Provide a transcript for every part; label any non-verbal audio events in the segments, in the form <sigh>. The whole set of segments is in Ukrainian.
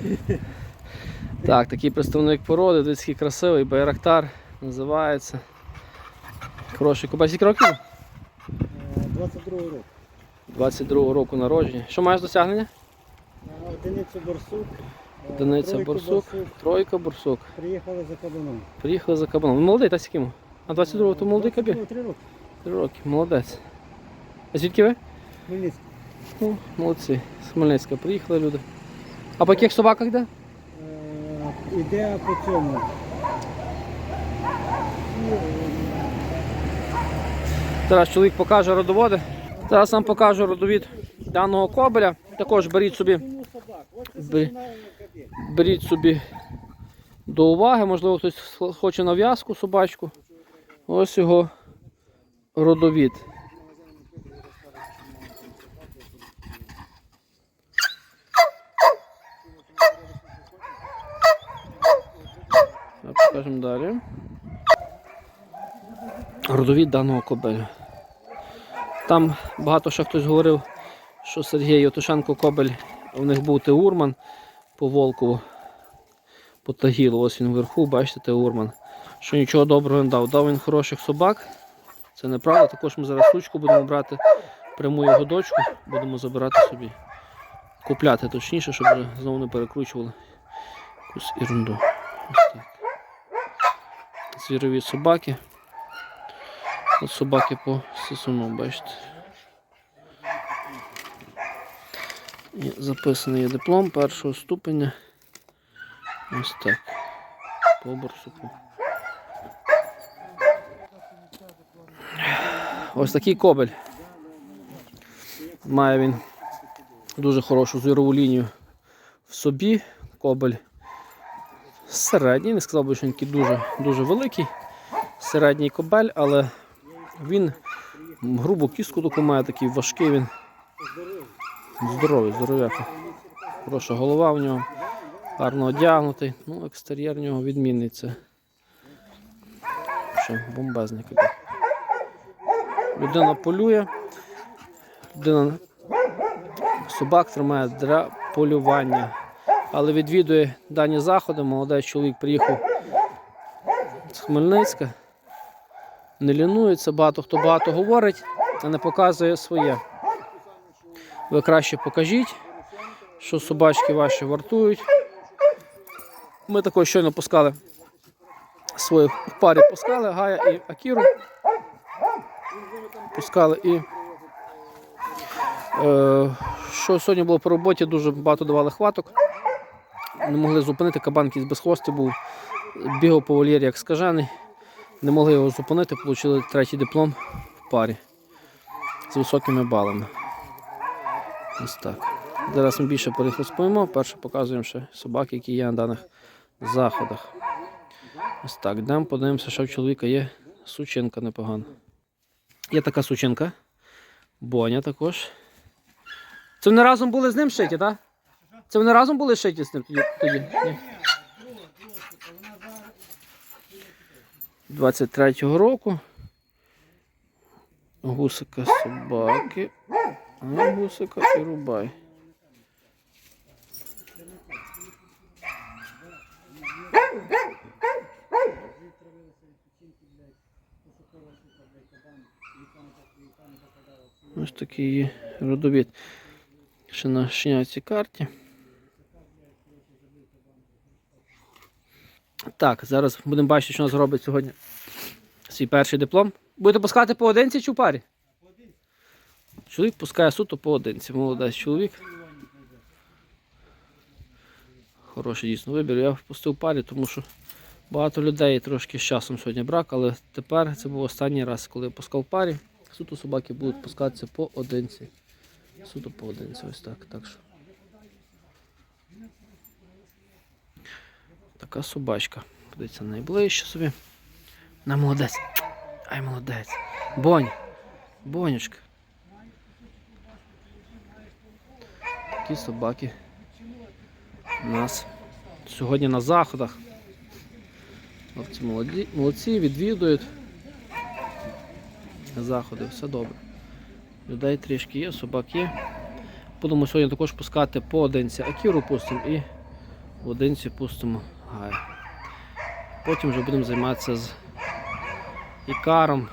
<laughs> Так, такий представник породи, дивіться, який красивий, байрактар називається. Хороший. Скільки років? 22 року. 22 року народження. Що маєш досягнення? Е, борсук. е, Одиниця тройку борсук, тройка борсук. Приїхали за кабаном. Приїхали за кабаном. Молодий, та скільки? А 22-го то молодий кабін? 3 роки. Три роки, молодець. А звідки ви? Хмельницький. Ну, молодці. З Хмельницька приїхали люди. А по яких собаках де? Е, Іде по цьому. Зараз чоловік покаже родоводи. Зараз вам покажу родовід даного кобеля. Також беріть собі, беріть собі до уваги. Можливо, хтось хоче нав'язку собачку. Ось його родовід. Так, Покажемо далі. Родовід даного кобеля. Там багато ще хтось говорив, що Сергій Отошенко Кобель, у них був Теурман по Волкову, по Тагілу. Ось він вверху, бачите, Теурман. Що нічого доброго не дав. Дав він хороших собак. Це неправда. Також ми зараз сучку будемо брати пряму його дочку, будемо забирати собі. Купляти точніше, щоб знову не перекручували якусь ерунду. Ось так. Звірові собаки. От собаки по сисуну, бачите. І записаний диплом першого ступеня. Ось так. По борсуку. Ось такий кобель. Має він дуже хорошу зірову лінію в собі. Кобель середній, не сказав би, що він дуже, дуже великий. Середній кобель, але він грубу кістку таку має, такий важкий він. Здоровий, здоров'яка. Хороша голова в нього, гарно одягнутий. Ну, екстер'єр в нього відмінний це. Ще бомбезний. Людина полює, людина собак тримає для полювання, але відвідує дані заходи. Молодий чоловік приїхав з Хмельницька, не лінується, багато хто багато говорить, а не показує своє. Ви краще покажіть, що собачки ваші вартують. Ми також щойно пускали свої в парі пускали, Гая і Акіру. Пускали і е, що сьогодні було по роботі, дуже багато давали хваток. Не могли зупинити, кабан якийсь без хвости був, бігав по вольєрі як скажений. Не могли його зупинити, отримали третій диплом в парі з високими балами. Ось так. Зараз ми більше про них розповімо. Перше показуємо ще собаки, які є на даних заходах. Ось так, йдемо, подивимося, що в чоловіка є сучинка непогана. Є така сучинка. Боня також. Це вони разом були з ним шиті, так? Це вони разом були шиті з ним тоді? тоді? Ні. 23-го року. Гусика собаки. А гусика і рубай. Ось такий родовід. Ще на шняці карті. Так, зараз будемо бачити, що нас робить сьогодні свій перший диплом. Будете пускати поодинці чи в парі? Поодинці. Чоловік пускає суто поодинці. Молодець чоловік. Хороший дійсно вибір. Я впустив парі, тому що багато людей трошки з часом сьогодні брак, але тепер це був останній раз, коли я пускав парі. Суто собаки будуть пускатися поодинці. Суто поодинці, ось так. так що. Така собачка. Подивіться найближче собі. На молодець. Ай, молодець. Бонь. Бонючка. Такі собаки у нас сьогодні на заходах. Хлопці молоді, молодці, відвідують заходи, все добре. Людей трішки є, собак є. Будемо сьогодні також пускати поодинці. Акіру пустимо і в одинці пустимо гай. Потім вже будемо займатися з ікаром.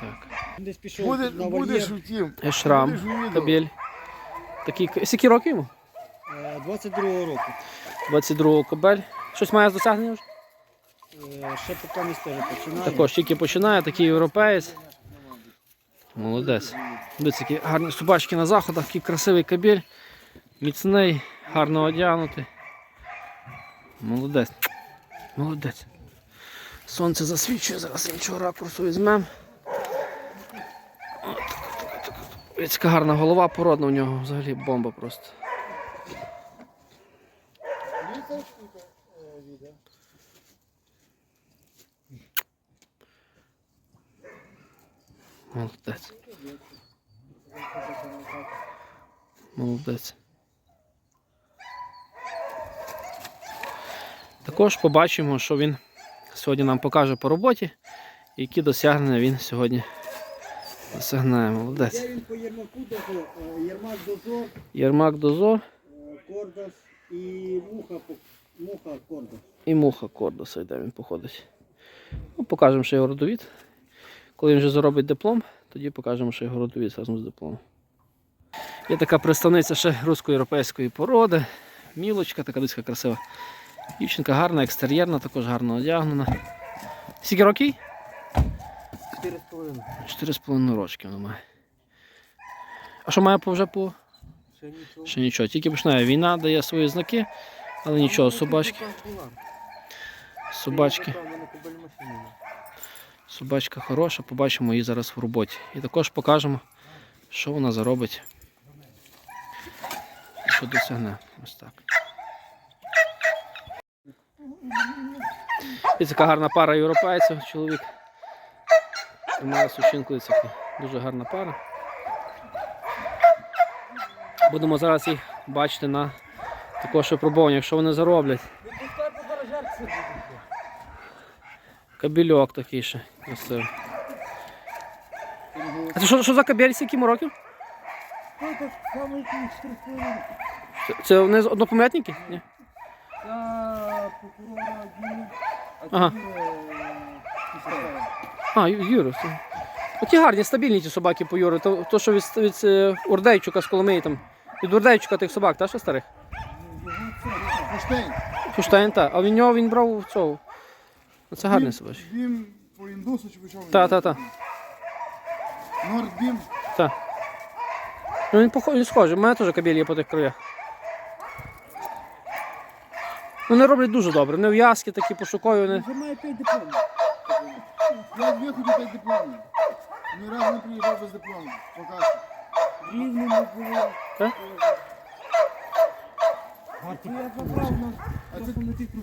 Так. Десь пішов Буде, на будеш вольєр. втім. Ешрам, Будеш у відео. кабель. Такий, к- скільки років йому? Е, 22-го року. 22-го кабель. Щось має з досягнення вже? Е, Ще поки не теж починає. Також тільки починає, такий європеєць. Молодець. Дивіться, які гарні собачки на заходах, який красивий кабель, міцний, гарно одягнутий. Молодець. Молодець. Сонце засвічує, зараз іншого ракурсу візьмемо. От, так, так, так. Дивіться, яка гарна голова породна у нього, взагалі бомба просто. Молодець. Молодець. Також побачимо, що він сьогодні нам покаже по роботі, які досягнення він сьогодні досягне. Молодець. Де він по Єрмаку? Е, Єрмак дозор, Єрмак дозор е, Кордос і муха, муха Кордос. і муха Кордоса йде він походить. Ну, покажемо, що його родовід. Коли він вже заробить диплом, тоді покажемо, що його родовід разом з дипломом. Є така представниця ще русько-європейської породи. Мілочка, така диска красива. Дівчинка гарна, екстер'єрна, також гарно одягнена. Скільки років? 4,5. 4,5 рочки вона має. А що має вже по? Ще нічого. Ще нічого. Тільки починає війна, дає свої знаки, але нічого, собачки. Собачки. Собачка хороша, побачимо її зараз в роботі. І також покажемо, що вона заробить. і Що досягне. Ось так. І така гарна пара європейців, чоловік. Тримає сучинку, це така дуже гарна пара. Будемо зараз їх бачити на також випробуваннях, що вони зароблять. Кабельок такий ще красивий. А це що, що за кабель, скільки років? Це саме 4,5. Це, це вони однопом'ятники? Ні. Це прокурора Діни, а Ага. А, Ю-. Оті гарні, стабільні ті собаки по Юрі. То, то що від, від е, Урдейчука з Коломиї там. Від Урдейчука тих собак, та що старих? Фуштейн. Фуштайн, та. А від нього він брав цього. Це гарний собачки. Він по індусу чи по чому? Та, та, та. Нордбім. Та. Ну він похожий, він схожий. У мене теж кабель є по тих краях. Вони роблять дуже добре. Не в'язки такі пошукові. Вони... Вже має 5 дипломів. Я в виході 5 дипломів. Ні разу не приїжджав без диплому. Поки що. В Рівному було. Та? Це я забрав на А це-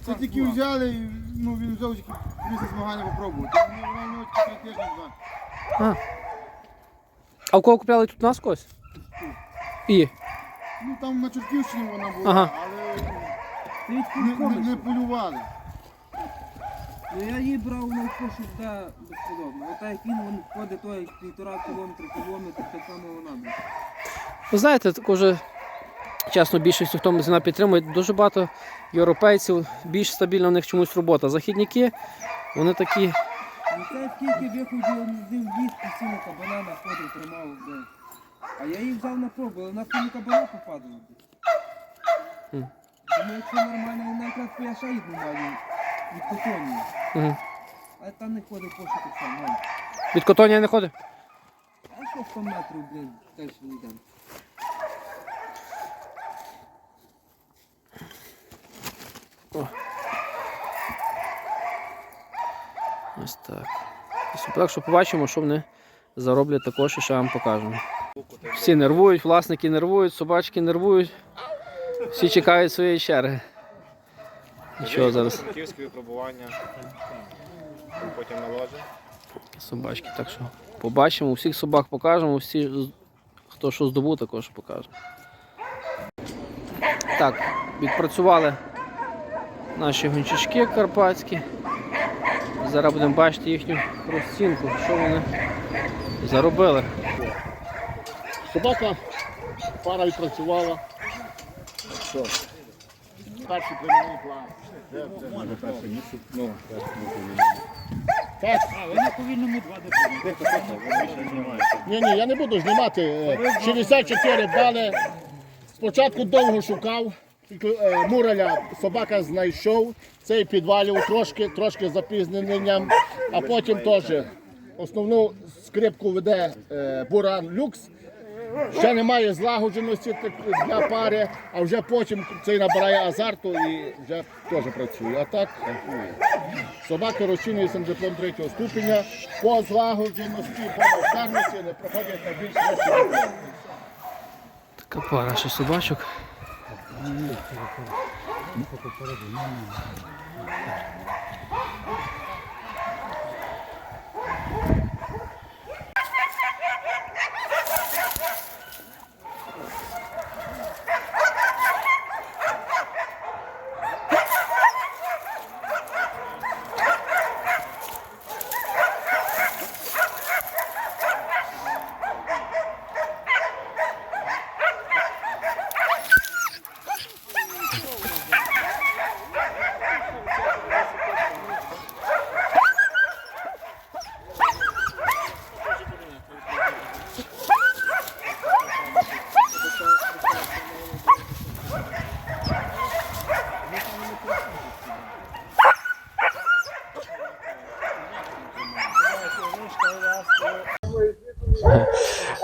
Це тільки взяли, і, ну він взяв тільки різні змагання попробувати. Вона нього тільки три тижні два. А у кого купляли тут у нас когось? І. Ну там на Чортківщині вона була, Ага. але від не, не, не полювали. Ну я її брав на пошук, де безподобно. Отак як він, він ходить той півтора кілометра, кілометр, так само вона. буде. Ви знаєте, також чесно, більшість, хто мене підтримує, дуже багато європейців, більш стабільна у них чомусь робота. Західники, вони такі. Ну це скільки виходів з ним в ліс, постійно кабана находив, тримав. де. А я її взяв на пробу, але в кабана попадала. Тому якщо нормально, вона якраз я ще їх маю від котонії. Угу. А там не ходить пошуку сам. вон. Від котонія не ходить? А що 100 метрів, блін, далі не йдемо. Ось так. Так що побачимо, що вони зароблять також і ще вам покажемо. Всі нервують, власники нервують, собачки нервують. Всі чекають своєї черги. Нічого зараз. Франківське випробування, потім на. Собачки. Так що побачимо, усіх собак покажемо, всі, хто що здобув, також покажемо. Так, відпрацювали наші гончачки карпатські. Зараз будемо бачити їхню розцінку, що вони заробили. Собака пара відпрацювала. Що? Перший племінний план. Так. А, ви повільному два. Ні, ні, я не буду знімати. Е, 64 бали. Спочатку довго шукав. е, Мураля собака знайшов. Цей підвалював трошки, трошки запізненням, а потім теж основну скрипку веде е, Буран Люкс. Ще немає злагодженості для пари, а вже потім цей набирає азарту і вже теж працює. А так собаки розчинюються на диплом третього ступеня по злагодженості, по майстерності не проходять найбільш. Така пара ще собачок.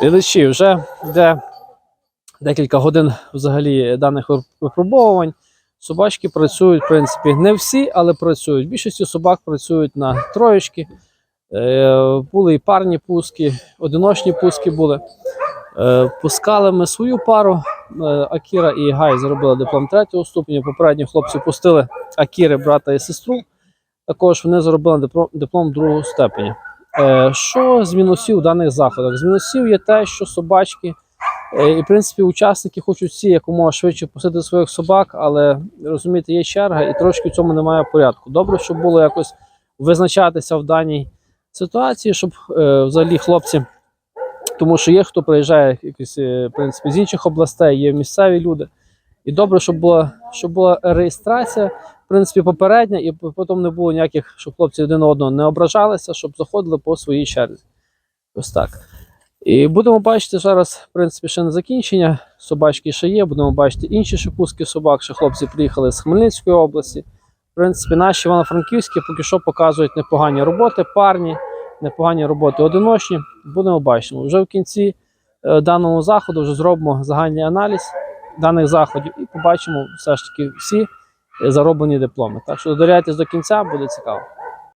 Глядачі, вже йде декілька годин взагалі даних випробовувань. Собачки працюють, в принципі, не всі, але працюють. Більшості собак працюють на троєчки. Е, були і парні пуски, одиночні пуски були. Е, пускали ми свою пару. Е, Акіра і Гай зробили диплом третього ступеня. Попередні хлопці пустили Акіри, брата і сестру. Також вони зробили диплом, другого степеня. Е, Що з мінусів в даних заходах? З мінусів є те, що собачки, е, і в принципі учасники хочуть всі якомога швидше пустити своїх собак, але розумієте, є черга, і трошки в цьому немає порядку. Добре, щоб було якось визначатися в даній ситуації, щоб е, взагалі хлопці, тому що є хто приїжджає якось, е, в принципі, з інших областей, є місцеві люди. І добре, щоб була, щоб була реєстрація, принципі, попередня, і потім не було ніяких, щоб хлопці один одного не ображалися, щоб заходили по своїй черзі. Ось так. І будемо бачити зараз, в принципі, ще не закінчення. Собачки ще є, будемо бачити інші ще пуски собак, ще хлопці приїхали з Хмельницької області. В принципі, наші івано-франківські поки що показують непогані роботи, парні, непогані роботи одиночні. Будемо бачити. Вже в кінці е, даного заходу вже зробимо загальний аналіз даних заходів і побачимо все ж таки всі зароблені дипломи. Так що додивляйтесь до кінця, буде цікаво.